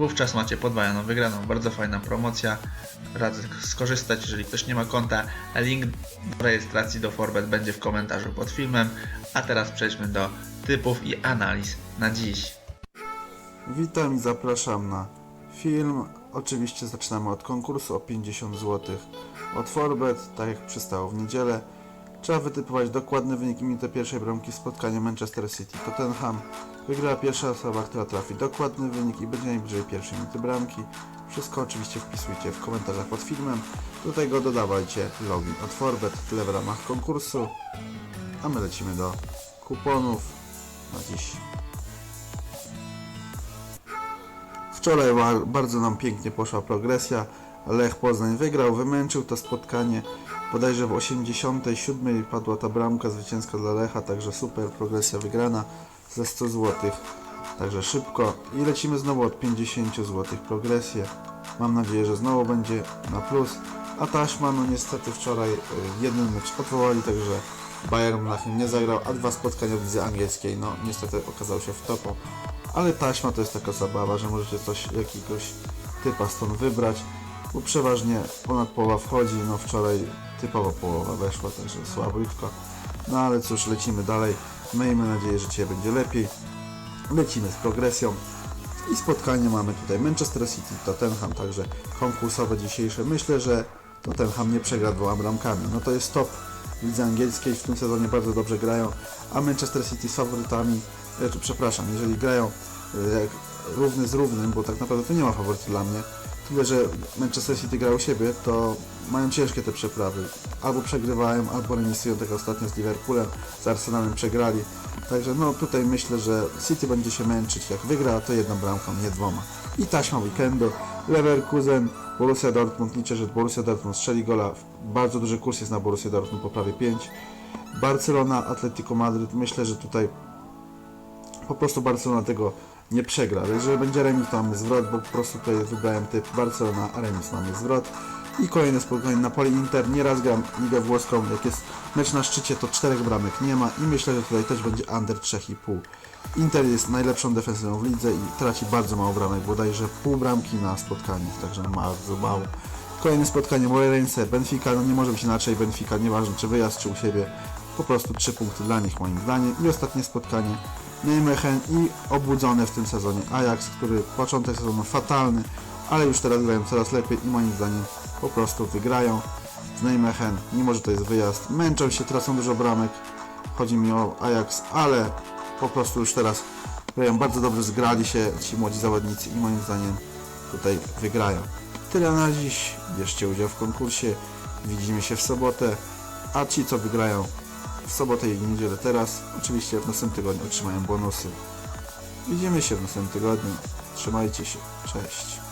Wówczas macie podwajoną wygraną. Bardzo fajna promocja. Radzę skorzystać, jeżeli ktoś nie ma konta. Link do rejestracji do Forbet będzie w komentarzu pod filmem. A teraz przejdźmy do typów i analiz na dziś. Witam i zapraszam na film. Oczywiście zaczynamy od konkursu o 50 zł od Forbet, tak jak przystało w niedzielę. Trzeba wytypować dokładny wynik minuty pierwszej bramki w spotkaniu Manchester City Tottenham. Wygra pierwsza osoba, która trafi dokładny wynik i będzie najbliżej pierwszej minuty bramki. Wszystko oczywiście wpisujcie w komentarzach pod filmem. Do tego dodawajcie login od Forbet, tyle w ramach konkursu. A my lecimy do kuponów na dziś. Wczoraj ba- bardzo nam pięknie poszła progresja. Lech Poznań wygrał, wymęczył to spotkanie. Bodajże w 87 padła ta bramka zwycięska dla Lecha, także super progresja wygrana ze 100 zł. Także szybko i lecimy znowu od 50 zł progresję. Mam nadzieję, że znowu będzie na plus. A taśma, no niestety wczoraj y, jeden mecz odwołali, także Bayern Monachium nie zagrał, a dwa spotkania w lidze angielskiej, no niestety okazał się w topu. Ale taśma to jest taka zabawa, że możecie coś, jakiegoś typa stąd wybrać, bo przeważnie ponad połowa wchodzi, no wczoraj typowo połowa weszła, także słabutko. No ale cóż, lecimy dalej. Miejmy nadzieję, że dzisiaj będzie lepiej. Lecimy z progresją. I spotkanie mamy tutaj Manchester City, Tottenham, także konkursowe dzisiejsze. Myślę, że Tottenham nie przegra dwoma bramkami. No to jest top lidze angielskiej, w tym sezonie bardzo dobrze grają, a Manchester City z faworytami, e, przepraszam, jeżeli grają e, równy z równym, bo tak naprawdę to nie ma faworytu dla mnie, tyle, że Manchester City gra u siebie, to mają ciężkie te przeprawy. Albo przegrywają, albo remisują, tak ostatnio z Liverpoolem, z Arsenalem przegrali. Także no tutaj myślę, że City będzie się męczyć. Jak wygra, to jedną bramką, nie dwoma. I taśma weekendu. Leverkusen, Borussia Dortmund. Liczę, że Borussia Dortmund strzeli gola. Bardzo duży kurs jest na Borussia Dortmund, po prawie 5. Barcelona, Atletico Madryt. Myślę, że tutaj po prostu Barcelona tego nie przegra. Jeżeli będzie remis, to mamy zwrot, bo po prostu tutaj wybrałem typ Barcelona, a remis mamy zwrot. I kolejne spotkanie Napoli Inter. Nieraz gram ligę włoską, jak jest mecz na szczycie, to czterech bramek nie ma i myślę, że tutaj też będzie under 3,5. Inter jest najlepszą defensywą w lidze i traci bardzo mało bramek, bodajże pół bramki na spotkanie, także bardzo mało. Kolejne spotkanie Moreirense, Benfica, no nie może być inaczej, Benfica, nieważne czy wyjazd, czy u siebie, po prostu 3 punkty dla nich moim zdaniem. I ostatnie spotkanie Nijmegen i obudzony w tym sezonie. Ajax, który początek sezonu fatalny, ale już teraz grają coraz lepiej i moim zdaniem po prostu wygrają. Z Nijmegen, mimo że to jest wyjazd. Męczą się, tracą dużo bramek, chodzi mi o Ajax, ale po prostu już teraz grają bardzo dobrze, zgrali się ci młodzi zawodnicy i moim zdaniem tutaj wygrają. Tyle na dziś, bierzcie udział w konkursie, widzimy się w sobotę, a ci co wygrają w sobotę i niedzielę teraz, oczywiście w następnym tygodniu otrzymają bonusy. Widzimy się w następnym tygodniu, trzymajcie się, cześć.